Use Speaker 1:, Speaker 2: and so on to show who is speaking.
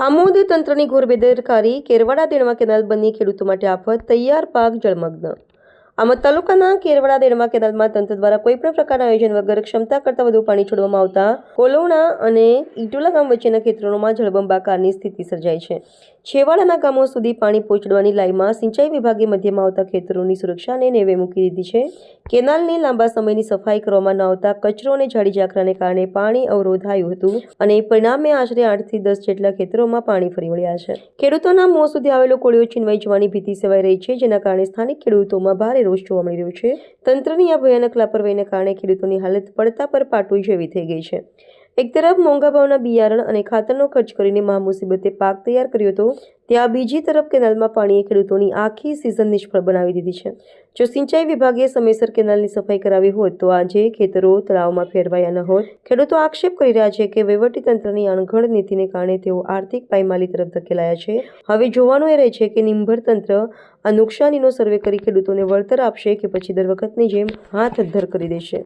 Speaker 1: આમોદ તંત્રની ઘોર બેદરકારી કેરવાડા તેણવા કેનાલ બની ખેડૂતો માટે આફત તૈયાર પાક જળમગ્ન આમોદ તાલુકાના કેરવાડા દેણવા કેનાલમાં તંત્ર દ્વારા કોઈપણ પ્રકારના આયોજન વગર ક્ષમતા કરતાં વધુ પાણી છોડવામાં આવતા કોલોણા અને ઇટોલા ગામ વચ્ચેના ખેતરોમાં જળબંબાકારની સ્થિતિ સર્જાઈ છે. છેવાડાના ગામો સુધી પાણી પહોંચડવાની લાઈમાં સિંચાઈ વિભાગે મધ્યમાં આવતા ખેતરોની સુરક્ષાને નેવે મૂકી દીધી છે. કેનાલની લાંબા સમયની સફાઈ કરવામાં ન આવતા કચરો અને ઝાડી ઝાકરાને કારણે પાણી અવરોધાયું હતું અને પરિણામે આશરે આઠથી દસ જેટલા ખેતરોમાં પાણી ફરી વળ્યા છે. ખેડૂતોના મોં સુધી આવેલો કોળીઓ છીનવાઈ જવાની ભીતિ સેવાઈ રહી છે, જેના કારણે સ્થાનિક ખેડૂતોમાં ભારે રોષ જોવા મળી રહ્યો છે. તંત્રની આ ભયાનક લાપરવાહીને કારણે ખેડૂતોની હાલત પડતા પર પાટું જેવી થઈ ગઈ છે. એક તરફ મોંઘા ભાવના બિયારણ અને ખાતરનો ખર્ચ કરીને મહામુસીબતે પાક તૈયાર કર્યો હતો, ત્યાં બીજી તરફ કેનાલમાં પાણીએ ખેડૂતોની આખી સિઝન નિષ્ફળ બનાવી દીધી છે. જો સિંચાઈ વિભાગે સમયસર કેનાલની સફાઈ કરાવી હોત, તો આજે ખેતરો, તળાવમાં ફેરવાયા ન હોત. ખેડૂતો આક્ષેપ કરી રહ્યા છે કે વહીવટીતંત્રની અણઘડ નીતિને કારણે તેઓ આર્થિક પાયમાલી તરફ ધકેલાયા છે. હવે જોવાનું એ રહે છે કે નિંભર તંત્ર આ નુકસાનીનો સર્વે કરી ખેડૂતોને વળતર આપશે કે પછી દર વખતની જેમ હાથ અદ્ધર કરી દેશે.